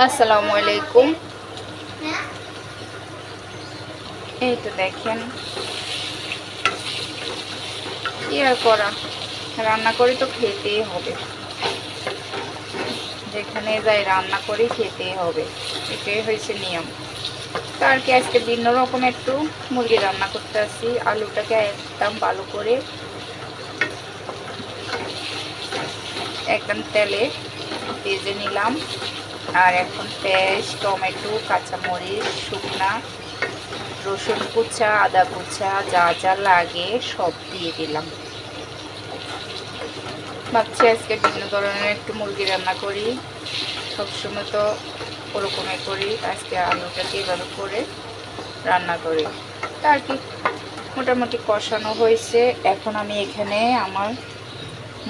আসসালামু আলাইকুম। এই তো দেখেন। কি আর করা? রান্না করে তো খেতেই হবে। যেখানে যাই রান্না করি খেতেই হবে। এটাই হয়েছে নিয়ম। আর কি, আজকে ভিন্ন রকম একটু মুরগি রান্না করতে আসি আলুটাকে একদম ভালো করে একদম তেলে ভেজে নিলাম। আর এখন পেঁয়াজ টমেটো, কাঁচামরিচ, শুকনা, রসুন কুচা, আদা কুচা, যা যা লাগে সব দিয়ে দিলাম। ভাবছি আজকে বিভিন্ন ধরনের একটু মুরগি রান্না করি। সবসময় তো ওরকমই করি, আজকে আলুটাকে এভাবে করে রান্না করি। তা আর কি, মোটামুটি কষানো হয়েছে। এখন আমি এখানে আমার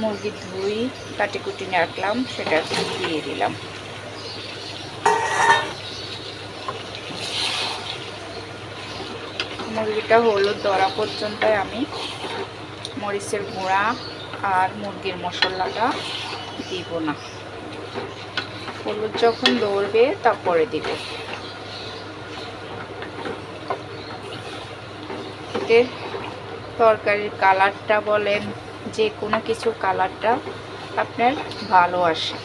মুরগি ধুই কাটি কুটি রাখলাম সেটা দিয়ে দিলাম। মুরগিটা হলুদ ধরা পর্যন্ত আমি। মরিচের গুঁড়া আর মুরগির মশলাটা দিব না। হলুদ যখন দৌড়বে তারপরে দিব। তরকারির কালারটা বলেন, যে কোনো কিছু কালারটা আপনার ভালো আসে।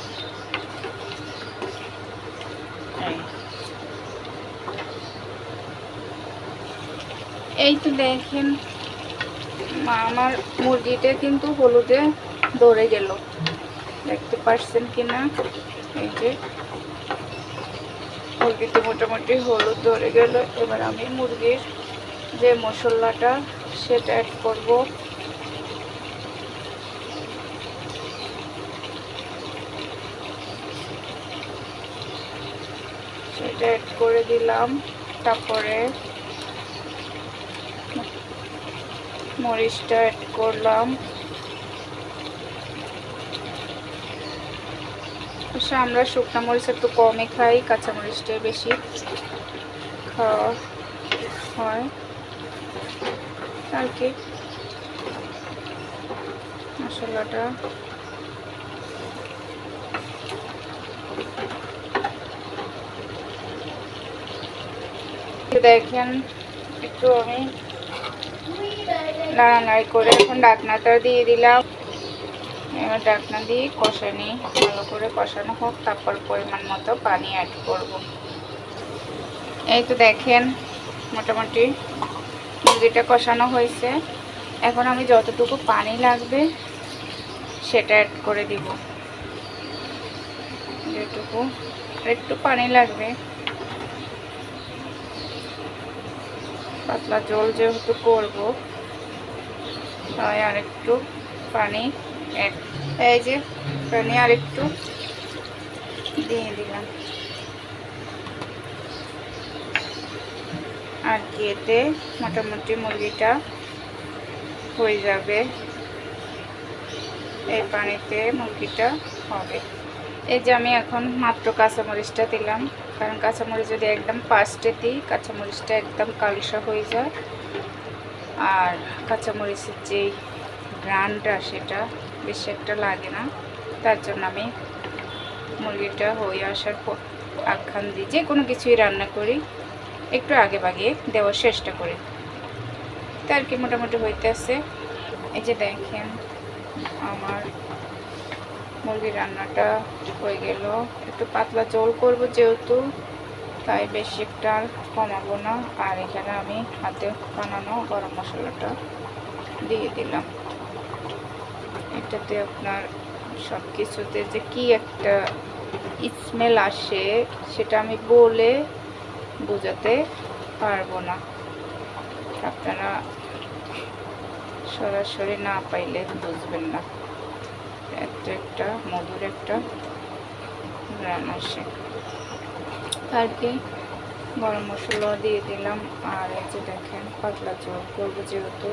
এই তো দেখেন আমার মুরগিটা কিন্তু হলুদে দৌড়ে গেল। দেখতে পারছেন কি না এই যে মুরগিতে মোটামুটি হলুদ ধরে গেল। এবার আমি মুরগির যে মশলাটা, সেটা অ্যাড করব। সেটা অ্যাড করে দিলাম। তারপরে মরিচটা অ্যাড করলাম। অবশ্য আমরা শুকনো মরিচ একটু কমই খাই, কাঁচা মরিচটাই বেশি খাওয়া হয়। আর কি? মশলাটা। দেখেন, একটু আমি নাড়ানাড়ি করে এখন ডাকনাটা দিয়ে দিলাম। এবার ডাকনা দিয়ে কষানি ভালো করে কষানো হোক, তারপর পরিমাণ মতো পানি অ্যাড করব। এই তো দেখেন, মোটামুটি মুরগিটা কষানো হয়েছে। এখন আমি যতটুকু পানি লাগবে, সেটা অ্যাড করে দিব। যেটুকু একটু পানি লাগবে। পাতলা জল যেহেতু করব তাই আর একটু পানি এই যে পানি আর একটু দিয়ে দিলাম। আর কি এতে মোটামুটি মুরগিটা হয়ে যাবে। এই পানিতে মুরগিটা হবে। এই যে আমি এখন মাত্র কাঁচামরিচটা দিলাম। কারণ কাঁচামরিচ যদি একদম ফার্স্টে দিই, কাঁচামরিচটা একদম কালসা হয়ে যায়। আর কাঁচামরিচের যে গ্রানটা সেটা বেশি একটা লাগে না। তার জন্য আমি মুরগিটা হয়ে আসার পর আখ্যান দিই যে কোনো কিছুই রান্না করি, একটু আগে বাগে দেওয়ার চেষ্টা করি। তার কি মোটামুটি হইতেছে। এই যে দেখেন, আমার মুরগি রান্নাটা হয়ে গেল। একটু পাতলা জল করব যেহেতু। তাই বেশি একটা আর কমাবো না। আর এখানে আমি হাতে বানানো গরম মশলাটা দিয়ে দিলাম। এটাতে আপনার সব কিছুতে যে কি একটা স্মেল আসে, সেটা আমি বলে বোঝাতে পারব না। আপনারা সরাসরি না পাইলে বুঝবেন না। একটা একটা মধুর একটা গ্রান আসে। আর কি গরম মশলা দিয়ে দিলাম। আর এই যে দেখেন, পাতলা জল করব যেহেতু।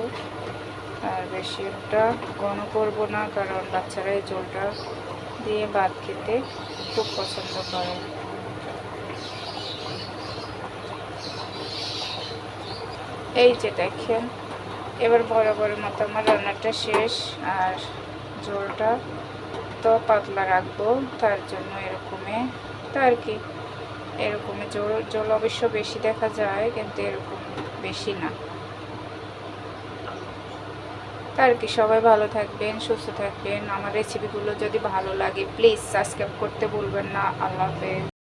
আর বেশি একটা ঘন করব না, কারণ বাচ্চারা এই জলটা দিয়ে ভাত খেতে খুব পছন্দ করে। এই যে দেখেন, এবার বড় বড় মতো আমার রান্নাটা শেষ। আর জলটা তো পাতলা রাখব, তার জন্য এরকমে তা আর কি? এরকমই জল জল অবশ্য বেশি দেখা যায়, কিন্তু এরকম বেশি না। তার কি, সবাই ভালো থাকবেন, সুস্থ থাকবেন। আমার রেসিপিগুলো যদি ভালো লাগে প্লিজ সাবস্ক্রাইব করতে ভুলবেন না। আল্লাহ হাফেজ।